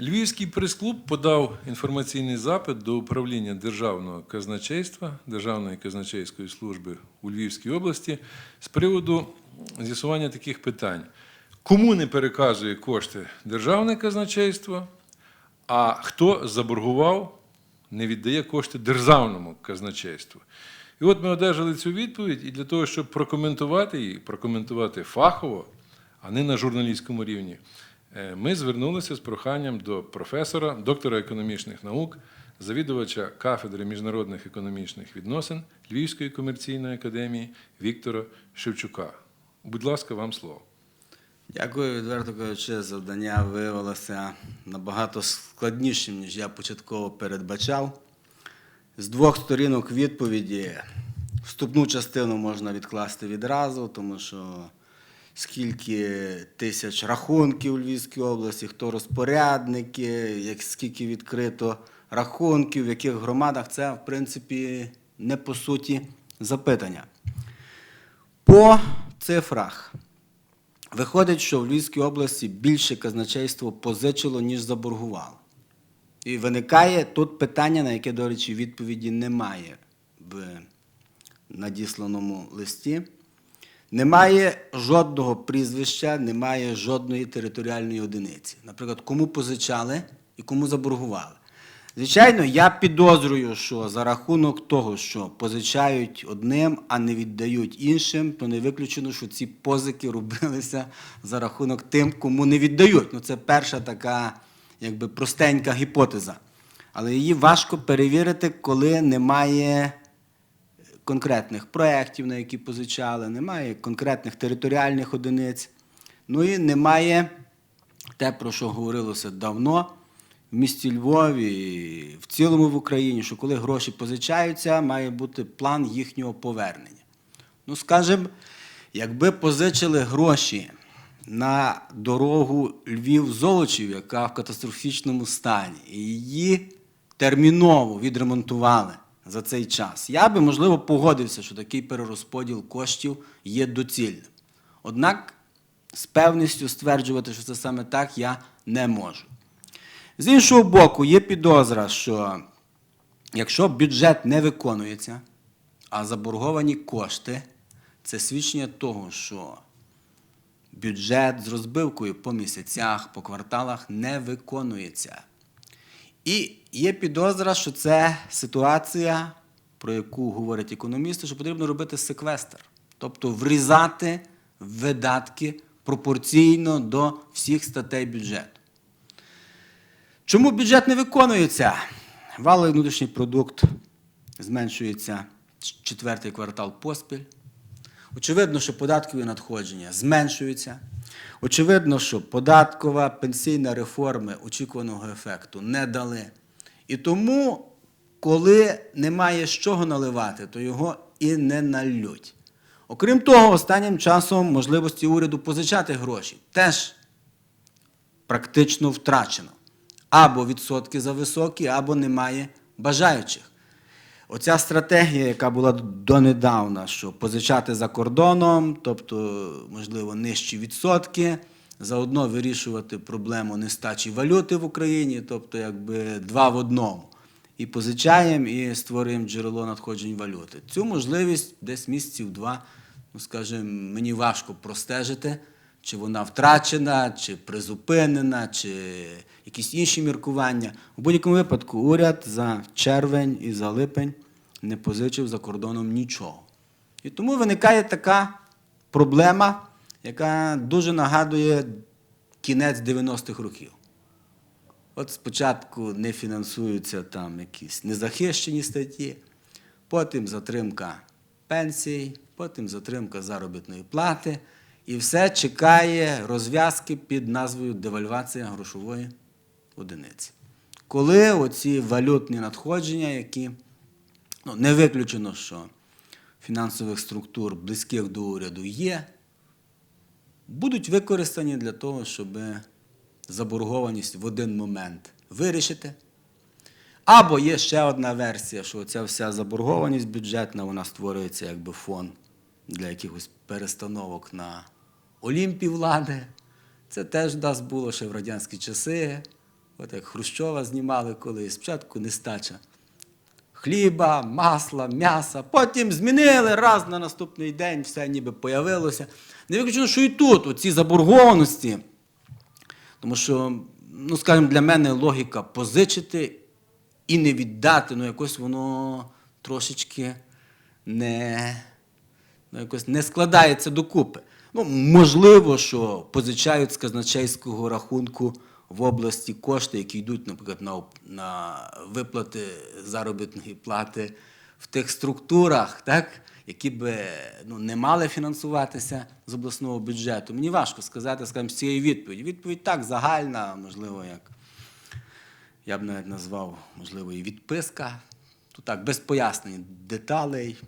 Львівський прес-клуб подав інформаційний запит до управління Державного казначейства Державної казначейської служби у Львівській області з приводу з'ясування таких питань. Кому не переказує кошти Державне казначейство, а хто заборгував, не віддає кошти Державному казначейству. І от ми одержали цю відповідь, і для того, щоб прокоментувати її, прокоментувати фахово, а не на журналістському рівні, ми звернулися з проханням до професора, доктора економічних наук, завідувача кафедри міжнародних економічних відносин Львівської комерційної академії Віктора Шевчука. Будь ласка, вам слово. Дякую, відверто кажучи, завдання виявилося набагато складнішим, ніж я початково передбачав. З двох сторінок відповіді вступну частину можна відкласти відразу, тому що скільки тисяч рахунків у Львівській області, хто розпорядники, як скільки відкрито рахунків, в яких громадах, це, в принципі, не по суті запитання. По цифрах. Виходить, що в Львівській області більше казначейство позичило, ніж заборгувало. І виникає тут питання, на яке, до речі, відповіді немає в надісланому листі. Немає жодного прізвища, немає жодної територіальної одиниці. Наприклад, кому позичали і кому заборгували. Звичайно, я підозрюю, що за рахунок того, що позичають одним, а не віддають іншим, то не виключено, що ці позики робилися за рахунок тим, кому не віддають. Ну, це перша така, якби простенька гіпотеза. Але її важко перевірити, коли немає конкретних проєктів, на які позичали, немає конкретних територіальних одиниць. Ну і немає те, про що говорилося давно в місті Львові, в цілому в Україні, що коли гроші позичаються, має бути план їхнього повернення. Ну, скажімо, якби позичили гроші на дорогу Львів-Золочів, яка в катастрофічному стані, і її терміново відремонтували за цей час, я би, можливо, погодився, що такий перерозподіл коштів є доцільним. Однак з певністю стверджувати, що це саме так, я не можу. З іншого боку, є підозра, що якщо бюджет не виконується, а заборговані кошти, це свідчення того, що бюджет з розбивкою по місяцях, по кварталах не виконується. І є підозра, що це ситуація, про яку говорять економісти, що потрібно робити секвестр, тобто врізати видатки пропорційно до всіх статей бюджету. Чому бюджет не виконується? Валовий внутрішній продукт зменшується четвертий квартал поспіль. Очевидно, що податкові надходження зменшуються. Очевидно, що податкова пенсійна реформи очікуваного ефекту не дали. І тому, коли немає з чого наливати, то його і не налють. Окрім того, останнім часом можливості уряду позичати гроші теж практично втрачено. Або відсотки зависокі, або немає бажаючих. Оця стратегія, яка була донедавна, що позичати за кордоном, тобто, можливо, нижчі відсотки, заодно вирішувати проблему нестачі валюти в Україні, тобто якби два в одному. І позичаємо, і створюємо джерело надходжень валюти. Цю можливість десь місяців два, ну скажімо, мені важко простежити, чи вона втрачена, чи призупинена, чи якісь інші міркування. У будь-якому випадку уряд за червень і за липень не позичив за кордоном нічого. І тому виникає така проблема, яка дуже нагадує кінець 90-х років. От спочатку не фінансуються там якісь незахищені статті, потім затримка пенсій, потім затримка заробітної плати. І все чекає розв'язки під назвою девальвація грошової одиниці. Коли оці валютні надходження, які ну, не виключено, що фінансових структур близьких до уряду є, будуть використані для того, щоб заборгованість в один момент вирішити. Або є ще одна версія, що ця вся заборгованість бюджетна, вона створюється якби фон для якихось перестановок на Олімпі влади. Це теж дасть було ще в радянські часи. От як Хрущова знімали колись, спочатку нестача. Хліба, масла, м'яса. Потім змінили раз на наступний день, все ніби появилося. Не виключено, що і тут оці заборгованості. Тому що, ну, скажімо, для мене логіка позичити і не віддати, ну якось воно трошечки не, ну, якось не складається докупи. Ну, можливо, що позичають з казначейського рахунку в області кошти, які йдуть, наприклад, на, на виплати заробітної плати в тих структурах, так, які би ну, не мали фінансуватися з обласного бюджету. Мені важко сказати, скажімо, з цієї відповіді. Відповідь так загальна, можливо, як я б навіть назвав, можливо, і відписка. Тут так, без пояснень деталей.